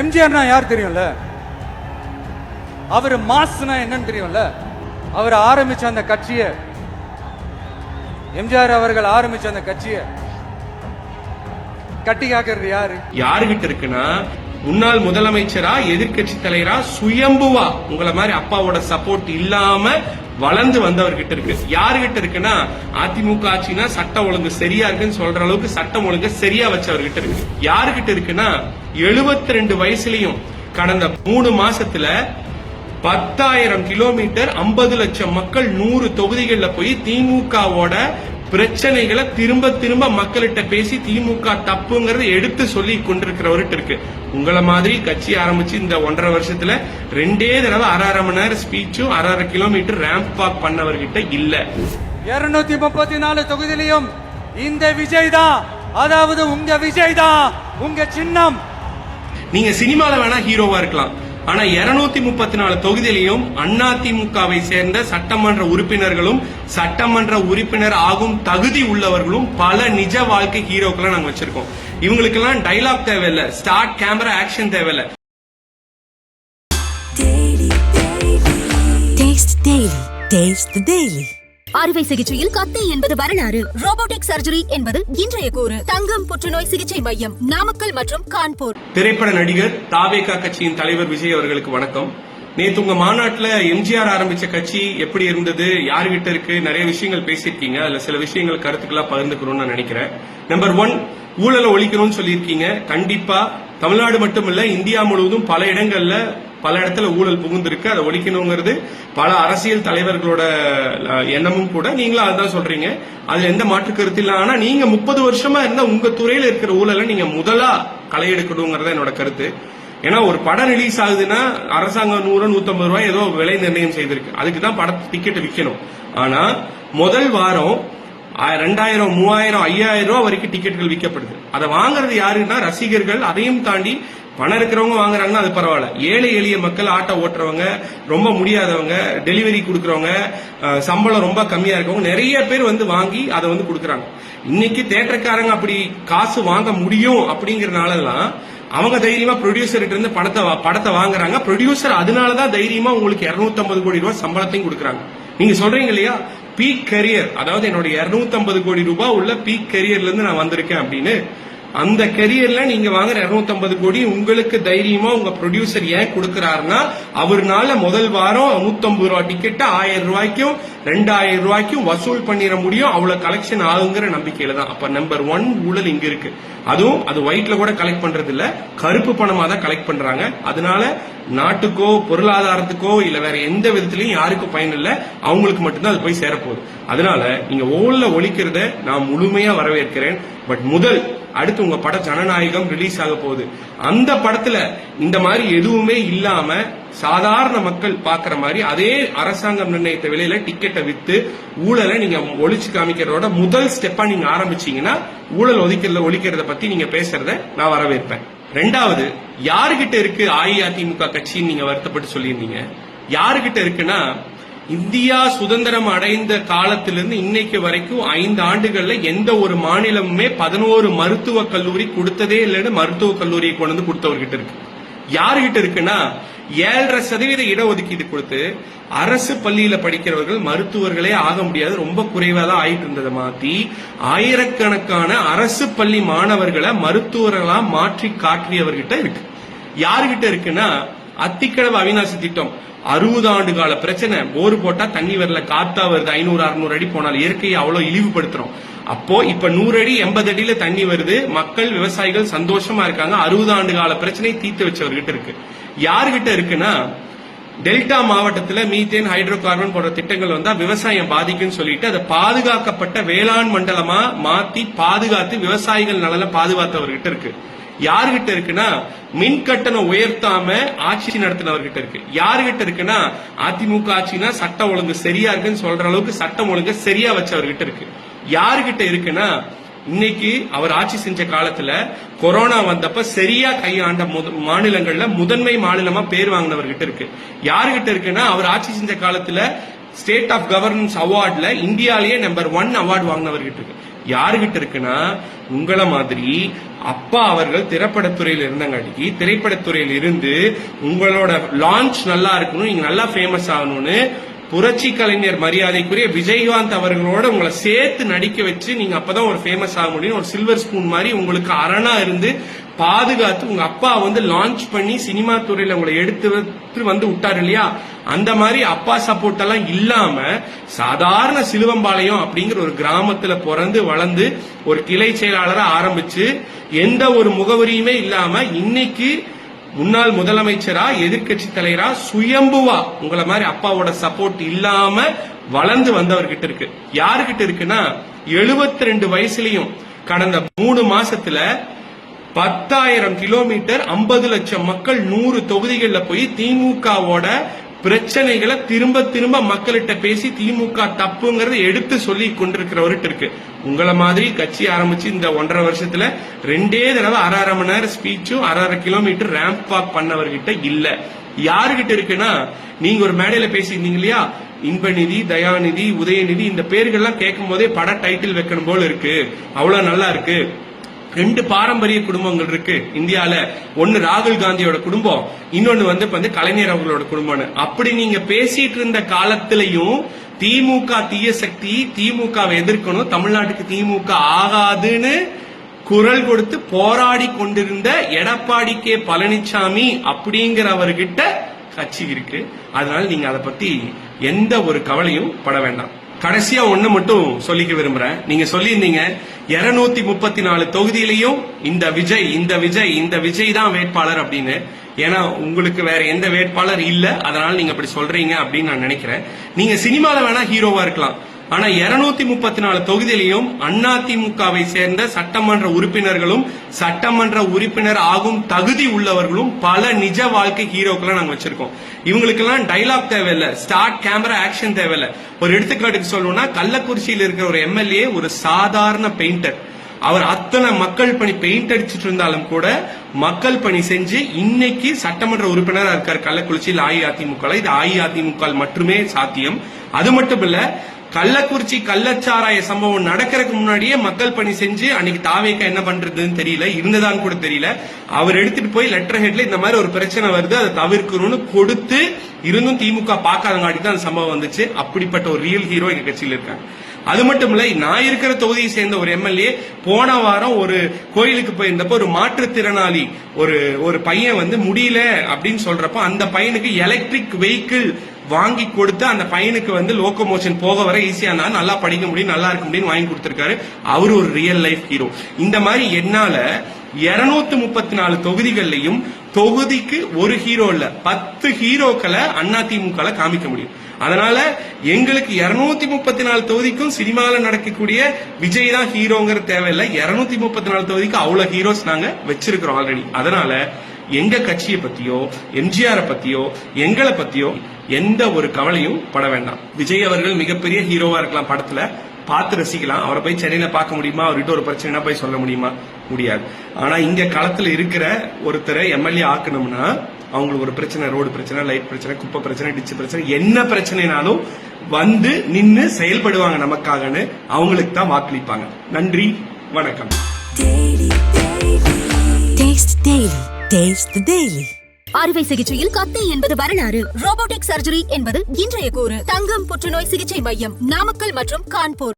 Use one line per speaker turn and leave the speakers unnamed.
எம்ஜிஆர்னா யார் தெரியும்ல? அவர் மாஸ்னா என்னன்னு தெரியும்ல? அவர் ஆரம்பிச்ச அந்த கட்சியை எம்ஜிஆர் அவர்கள் ஆரம்பிச்ச அந்த கட்சியை கட்டி காக்கிறது யாரு?
யாருகிட்ட இருக்குன்னா முன்னாள் முதலமைச்சரா எதிர்க்கட்சி தலைவரா சுயம்புவா. உங்களை மாதிரி அப்பாவோட சப்போர்ட் இல்லாம வளர்ந்து வந்தவர்கிட்ட இருக்கு. யாருகிட்ட இருக்குன்னா அதிமுக ஆட்சினா சட்டம் ஒழுங்கு சரியா இருக்குன்னு சொல்ற அளவுக்கு சட்டம் ஒழுங்கு சரியா வச்சவர்கிட்ட இருக்கு. யாருகிட்ட இருக்குன்னா 72 ரெண்டு வயசுலயும் கடந்த மூணு மாசத்துல பத்தாயிரம் கிலோமீட்டர் ஐம்பது லட்சம் மக்கள் நூறு தொகுதிகள்ல போய் திமுகவோட பிரச்சனைகளை திரும்ப திரும்ப மக்கள்கிட்ட பேசி திமுக தப்புங்கறத எடுத்து சொல்லி கொண்டிருக்கிறவர்கிட்ட இருக்கு. உங்களை மாதிரி கட்சி ஆரம்பிச்சு இந்த ஒன்றரை வருஷத்துல ரெண்டே தடவை அரை அரை மணி நேரம் ஸ்பீச்சும் அரை அரை கிலோமீட்டர் ரேம்ப் வாக் பண்ணவர்கிட்ட இல்ல.
இருநூத்தி முப்பத்தி நாலு தொகுதியிலையும் இந்த விஜய் தான் அதாவது உங்க விஜய் தான் உங்க சின்னம்.
நீங்க சினிமால வேணா ஹீரோவா இருக்கலாம். ஆனா 234 முப்பத்தி நாலு தொகுதியிலையும் அதிமுகவை சேர்ந்த சட்டமன்ற உறுப்பினர்களும் சட்டமன்ற உறுப்பினர் ஆகும் தகுதி உள்ளவர்களும் பல நிஜ வாழ்க்கை ஹீரோக்களை நாங்க வச்சிருக்கோம் இவங்களுக்கெல்லாம் டைலாக் தேவையில்ல ஸ்டார்ட் கேமரா ஆக்ஷன் தேவையில்ல
Taste Daily. Taste the Daily.
அறுவை சிகிச்சையில் கத்தை என்பது வரலாறு. ரோபோட்டிக் சர்ஜரி என்பது இன்றைய கூறு. தங்கம் புற்றுநோய் சிகிச்சை மையம் நாமக்கல் மற்றும் கான்பூர்.
திரைப்பட நடிகர் தாவேகா கட்சியின் தலைவர் விஜய் அவர்களுக்கு வணக்கம். நேத்து உங்க மாநாட்டுல எம்ஜிஆர் ஆரம்பிச்ச கட்சி எப்படி இருந்தது யாருகிட்ட இருக்கு நிறைய விஷயங்கள் பேசியிருக்கீங்க. அதுல சில விஷயங்கள் கருத்துக்களா பகிர்ந்துக்கணும்னு நான் நினைக்கிறேன். நம்பர் ஒன் ஊழலை ஒழிக்கணும்னு சொல்லியிருக்கீங்க. கண்டிப்பா தமிழ்நாடு மட்டுமில்ல இந்தியா முழுவதும் பல இடங்கள்ல பல இடத்துல ஊழல் புகுந்திருக்கு அதை ஒழிக்கணுங்கிறது பல அரசியல் தலைவர்களோட எண்ணமும் கூட. நீங்களும் அதுதான் சொல்றீங்க. அதுல எந்த மாற்று கருத்து இல்ல. ஆனா நீங்க முப்பது வருஷமா இருந்தா உங்க துறையில இருக்கிற ஊழலை நீங்க முதலா களை எடுக்கணுங்கிறத என்னோட கருத்து. ஏன்னா ஒரு படம் ரிலீஸ் ஆகுதுன்னா அரசாங்கம் நூறு நூத்தம்பது ரூபாய் ஏதோ விலை நிர்ணயம் செய்திருக்கு. அதுக்கு தான் பட டிக்கெட் விற்கணும் ஆனா முதல் வாரம் ரெண்டாயிரம் மூவாயிரம் ஐயாயிரம் ரூபா வரைக்கும் டிக்கெட்டுகள் விற்கப்படுது. அதை வாங்குறது யாருன்னா ரசிகர்கள் அதையும் தாண்டி பணம் இருக்கிறவங்க வாங்குறாங்கன்னா அது பரவாயில்ல. ஏழை எளிய மக்கள் ஆட்டோ ஓட்டுறவங்க ரொம்ப முடியாதவங்க டெலிவரி கொடுக்குறவங்க சம்பளம் ரொம்ப கம்மியா இருக்கவங்க நிறைய பேர் வந்து வாங்கி அதை வந்து கொடுக்குறாங்க. இன்னைக்கு தேட்டருக்காரங்க அப்படி காசு வாங்க முடியும் அப்படிங்கறதுனால அவங்க தைரியமா ப்ரொடியூசர்கிட்ட இருந்து படத்தை படத்தை வாங்குறாங்க. ப்ரொடியூசர் அதனாலதான் தைரியமா உங்களுக்கு 250 கோடி ரூபாய் சம்பளத்தையும் கொடுக்குறாங்க. நீங்க சொல்றீங்க இல்லையா? பீக் கரியர் அதாவது என்னோட 250 கோடி ரூபாய் உள்ள பீக் கரியர்ல இருந்து நான் வந்திருக்கேன் அப்படின்னு அந்த கெரியர்ல நீங்க வாங்குற 250 கோடி உங்களுக்கு தைரியமா உங்க ப்ரொடியூசர் ஏன் கொடுக்கறாருன்னா அவர்னால முதல் வாரம் நூத்தம்பது ரூபா டிக்கெட்டு ஆயிரம் ரூபாய்க்கும் ரெண்டாயிரம் ரூபாய்க்கும் வசூல் பண்ணிட முடியும். அவ்வளவு கலெக்ஷன் ஆகுங்கிற நம்பிக்கையில தான். அப்ப நம்பர் ஒன் ஊழல் இங்க இருக்கு. அதுவும் அது ஒயிட்ல கூட கலெக்ட் பண்றது இல்ல கருப்பு பணமா தான் கலெக்ட் பண்றாங்க. அதனால நாட்டுக்கோ பொருளாதாரத்துக்கோ இல்ல வேற எந்த விதத்திலையும் யாருக்கும் பயன் இல்ல. அவங்களுக்கு மட்டும்தான் அது போய் சேரப்போகுது. அதனால நீங்க ஓல்ல ஒழிக்கிறத நான் முழுமையா வரவேற்கிறேன். பட் முதல் அடுத்து உங்க படம் ஜனநாயகம் ரிலீஸ் ஆக போகுது. அந்த படத்துல இந்த மாதிரி எதுவுமே இல்லாம சாதாரண மக்கள் பாக்குற மாதிரி அதே அரசாங்கம் நிர்ணயித்த விலையில டிக்கெட்டை வித்து ஊழலை நீங்க ஒழிச்சு காமிக்கிறதோட முதல் ஸ்டெப்பா நீங்க ஆரம்பிச்சீங்கன்னா ஊழல் ஒதுக்கிறத ஒழிக்கிறத பத்தி நீங்க பேசுறத நான் வரவேற்பேன். ரெண்டாவது யாருகிட்ட இருக்கு அஇஅதிமுக கட்சின்னு நீங்க வருத்தப்பட்டு சொல்லியிருந்தீங்க? யாருகிட்ட இருக்குன்னா இந்தியா சுதந்திரம் அடைந்த காலத்திலிருந்து இன்னைக்கு வரைக்கும் ஐந்து ஆண்டுகள்ல எந்த ஒரு மாநிலமுமே பதினோரு மருத்துவக் கல்லூரி கொடுத்ததே இல்லைன்னு மருத்துவக் கல்லூரியை கொண்டு வந்து கொடுத்தவர்கிட்ட இருக்கு. யாருகிட்ட இருக்குன்னா ஏழரை சதவீத இடஒதுக்கீடு கொடுத்து அரசு பள்ளியில படிக்கிறவர்கள் மருத்துவர்களே ஆக முடியாது. ரொம்ப குறைவா தான் ஆயிட்டு இருந்ததை மாத்தி ஆயிரக்கணக்கான அரசு பள்ளி மாணவர்களை மருத்துவர்களா மாற்றி காட்டியவர்கிட்ட இருக்கு. யாருகிட்ட இருக்குன்னா அத்திக்கடவு அவிநாசி திட்டம். அறுபது ஆண்டு கால பிரச்சனை. போர் போட்டா தண்ணி வரல காத்தா வருது. ஐநூறு அறுநூறு அடி போனால் இயற்கையை அவ்வளவு இழிவுபடுத்துறோம். அப்போ இப்ப நூறு அடி எண்பது அடியில தண்ணி வருது. மக்கள் விவசாயிகள் சந்தோஷமா இருக்காங்க. அறுபது ஆண்டு கால பிரச்சனை தீர்த்து வச்சவர்கிட்ட இருக்கு. யார்கிட்ட இருக்குன்னா டெல்டா மாவட்டத்துல மீத்தேன் ஹைட்ரோ கார்பன் போன்ற திட்டங்கள் வந்தா விவசாயம் பாதிக்கும்னு சொல்லிட்டு அதை பாதுகாக்கப்பட்ட வேளாண் மண்டலமா மாத்தி பாதுகாத்து விவசாயிகள் நலனை பாதுகாத்தவர்கிட்ட இருக்கு. யாருகிட்ட இருக்குன்னா மின் கட்டணம் உயர்த்தாம ஆட்சி நடத்தினவர்கிட்ட இருக்கு. யாருகிட்ட இருக்குன்னா அதிமுக ஆட்சினா சட்டம் ஒழுங்கு சரியா இருக்குன்னு சொல்ற அளவுக்கு சட்டம் ஒழுங்கு சரியா வச்சவர்கிட்ட இருக்கு. யாருகிட்ட இருக்குன்னா இன்னைக்கு அவர் ஆட்சி செஞ்ச காலத்துல கொரோனா வந்தப்ப சரியா கையாண்ட மாநிலங்கள்ல முதன்மை மாநிலமா பேர் வாங்கினவர்கிட்ட இருக்கு. யாருகிட்ட இருக்குன்னா அவர் ஆட்சி செஞ்ச காலத்துல ஸ்டேட் ஆஃப் கவர்னன்ஸ் அவார்ட்ல இந்தியாலேயே நம்பர் ஒன் அவார்டு வாங்கினவர்கிட்ட இருக்கு. யாருகிட்ட இருக்குன்னா உங்களை மாதிரி அப்பா அவர்கள் திரைப்படத்துறையில் இருந்தங்காட்டிக்கு திரைப்படத்துறையில் இருந்து உங்களோட லான்ச் நல்லா இருக்கணும் நீங்க நல்லா ஃபேமஸ் ஆகணும்னு புரட்சி கலைஞர் மரியாதைக்குரிய விஜயகாந்த் அவர்களோட உங்களை சேர்த்து நடிக்க வச்சு நீங்க அப்பதான் ஒரு ஃபேமஸ் ஆக முடியும். ஒரு சில்வர் ஸ்பூன் மாதிரி உங்களுக்கு அரணா இருந்து பாதுகாத்து உங்க அப்பா வந்து லான்ச் பண்ணி சினிமா துறையில உங்களை எடுத்து வந்து- வந்து விட்டாரு இல்லையா? அந்த மாதிரி அப்பா சப்போர்ட் எல்லாம் இல்லாம சாதாரண சிலுவம்பாளையம் அப்படிங்கிற ஒரு கிராமத்துல பிறந்து வளர்ந்து ஒரு கிளை செயலாளரை ஆரம்பிச்சு எந்த ஒரு முகவரியுமே இல்லாம இன்னைக்கு முன்னாள் முதலமைச்சரா எதிர்க்கட்சி தலைவரா சுயம்புவா. உங்களை மாதிரி அப்பாவோட சப்போர்ட் இல்லாம வளர்ந்து வந்தவர்கிட்ட இருக்கு. யாருகிட்ட இருக்குன்னா 72 ரெண்டு வயசுலயும் கடந்த மூணு மாசத்துல பத்தாயிரம் கிலோமீட்டர் ஐம்பது லட்சம் மக்கள் நூறு தொகுதிகள்ல போய் திமுகவோட பிரச்சனைகளை திரும்ப திரும்ப மக்கள்கிட்ட பேசி திமுக தப்புங்கிறத எடுத்து சொல்லி கொண்டிருக்கிறவர்கிட்ட இருக்கு. உங்களை மாதிரி கட்சி ஆரம்பிச்சு இந்த ஒன்றரை வருஷத்துல ரெண்டே தடவை அரை அரை மணி நேரம் ஸ்பீச்சும் அரை அரை கிலோமீட்டர் ரேம்ப் வாக் பண்ணவர்கிட்ட இல்ல. யாருகிட்ட இருக்குன்னா நீங்க ஒரு மேடையில பேசியிருந்தீங்க இல்லையா? இன்பநிதி தயாநிதி உதயநிதி இந்த பேர்கள்லாம் கேட்கும் போதே பட டைட்டில் வைக்கணும் போல இருக்கு. அவ்வளவு நல்லா இருக்கு. ரெண்டு பாரம்பரிய குடும்பங்கள் இருக்கு. இந்தியால ஒன்னு ராகுல் காந்தியோட குடும்பம் இன்னொன்னு வந்து இப்ப வந்து கலைஞர் அவர்களோட குடும்பம்னு. அப்படி நீங்க பேசிட்டு இருந்த காலத்திலையும் திமுக தீய சக்தி திமுகவை எதிர்க்கணும் தமிழ்நாட்டுக்கு திமுக ஆகாதுன்னு குரல் கொடுத்து போராடி கொண்டிருந்த எடப்பாடி கே பழனிசாமி அப்படிங்கிறவர்கிட்ட கட்சி இருக்கு. அதனால நீங்க அதை பத்தி எந்த ஒரு கவலையும் பட வேண்டாம். கடைசியா ஒண்ணு மட்டும் சொல்லிக்க விரும்புறேன். நீங்க சொல்லியிருந்தீங்க இருநூத்தி முப்பத்தி நாலு தொகுதியிலையும் இந்த விஜய் இந்த விஜய் இந்த விஜய் தான் வேட்பாளர் அப்படின்னு. ஏன்னா உங்களுக்கு வேற எந்த வேட்பாளர் இல்ல. அதனால நீங்க அப்படி சொல்றீங்க அப்படின்னு நான் நினைக்கிறேன். நீங்க சினிமால வேணா ஹீரோவா இருக்கலாம். ஆனா 234 முப்பத்தி நாலு தொகுதியிலையும் அதிமுகவை சேர்ந்த சட்டமன்ற உறுப்பினர்களும் சட்டமன்ற உறுப்பினர் ஆகும் தகுதி உள்ளவர்களும் பல நிஜ வாழ்க்கை ஹீரோக்களை நாங்க வச்சிருக்கோம். இவங்களுக்கெல்லாம் டைலாக் தேவையில்ல. ஸ்டார்ட் கேமரா ஆக்ஷன் தேவையில்ல. ஒரு எடுத்துக்காட்டுக்கு சொல்லணும்னா கள்ளக்குறிச்சியில் இருக்கிற ஒரு எம்எல்ஏ ஒரு சாதாரண பெயிண்டர் அவர் அத்தனை மக்கள் பணி பெயிண்ட் அடிச்சிட்டு இருந்தாலும் கூட மக்கள் பணி செஞ்சு இன்னைக்கு சட்டமன்ற உறுப்பினரா இருக்கார் கள்ளக்குறிச்சியில் அஇஅதிமுக இது அஇஅதிமுக மட்டுமே சாத்தியம். அது மட்டும் இல்ல கள்ளக்குறிச்சி கள்ளச்சாராய சம்பவம் நடக்கிறதுக்கு முன்னாடியே மக்கள் பணி செஞ்சு அன்னைக்கு தாவேக்கா என்ன பண்றதுன்னு தெரியல இருந்ததான்னு கூட தெரியல. அவர் எடுத்துட்டு போய் லெட்டர் ஹெட்ல இந்த மாதிரி ஒரு பிரச்சனை வருது அதை தவிர்க்கணும்னு கொடுத்து இருந்தும் திமுக பார்க்காதங்காட்டி தான் அந்த சம்பவம் வந்துச்சு. அப்படிப்பட்ட ஒரு ரியல் ஹீரோ எங்க கட்சியில இருக்காங்க. அது மட்டும் இல்லை நான் இருக்கிற தொகுதியை சேர்ந்த ஒரு எம்எல்ஏ போன வாரம் ஒரு கோயிலுக்கு போயிருந்தப்போ ஒரு மாற்றுத்திறனாளி ஒரு ஒரு பையன் வந்து முடியல அப்படின்னு சொல்றப்போ அந்த பையனுக்கு எலக்ட்ரிக் வெஹிக்கிள் வாங்கி கொடுத்து அந்த பையனுக்கு வந்து லோகோமோஷன் போக வர ஈஸியா நான் நல்லா படிக்க முடியும் நல்லா இருக்க முடியும் வாங்கி கொடுத்திருக்காரு. அவர் ஒரு ரியல் லைஃப் ஹீரோ இந்த மாதிரி என்னால 234 முப்பத்தி நாலு தொகுதிகள்லையும் தொகுதிக்கு ஒரு ஹீரோ இல்ல. பத்து ஹீரோக்களை அதிமுக காமிக்க முடியும். அதனால எங்களுக்கு 234 முப்பத்தி நாலு தொகுதிக்கும் சினிமால நடக்கக்கூடிய விஜய் தான் ஹீரோங்கிற தேவையில்லை. 234 முப்பத்தி நாலு தொகுதிக்கு அவ்வளவு ஹீரோஸ் நாங்க வச்சிருக்கிறோம் ஆல்ரெடி அதனால எங்க கட்சியை பத்தியோ எம்ஜிஆர் பத்தியோ எங்களை பத்தியோ எந்த ஒரு கவலையும் பட வேண்டாம். விஜய் அவர்கள் மிகப்பெரிய ஹீரோவா இருக்கலாம் படத்துல. பார்த்து ரசிக்கலாம். அவரை போய் சென்னையில பார்க்க முடியுமா? அவர்கிட்ட ஒரு பிரச்சனைனா போய் சொல்ல முடியுமா? முடியாது. ஆனா இங்க களத்துல இருக்கிற ஒருத்தரை எம்எல்ஏ ஆக்கணும்னா அவங்களுக்கு ஒரு பிரச்சனை ரோடு பிரச்சனை லைட் பிரச்சனை குப்பை பிரச்சனை டிச்சு பிரச்சனை என்ன பிரச்சனைனாலும் வந்து நின்னு செயல்படுவாங்க நமக்காகன்னு அவங்களுக்கு தான் வாக்களிப்பாங்க. நன்றி வணக்கம்.
Taste Daily. Taste the Daily.
அறுவை சிகிச்சையில் கத்தை என்பது வரலாறு. ரோபோட்டிக் சர்ஜரி என்பது இன்றைய கூறு. தங்கம் புற்றுநோய் சிகிச்சை மையம் நாமக்கல் மற்றும் கான்பூர்.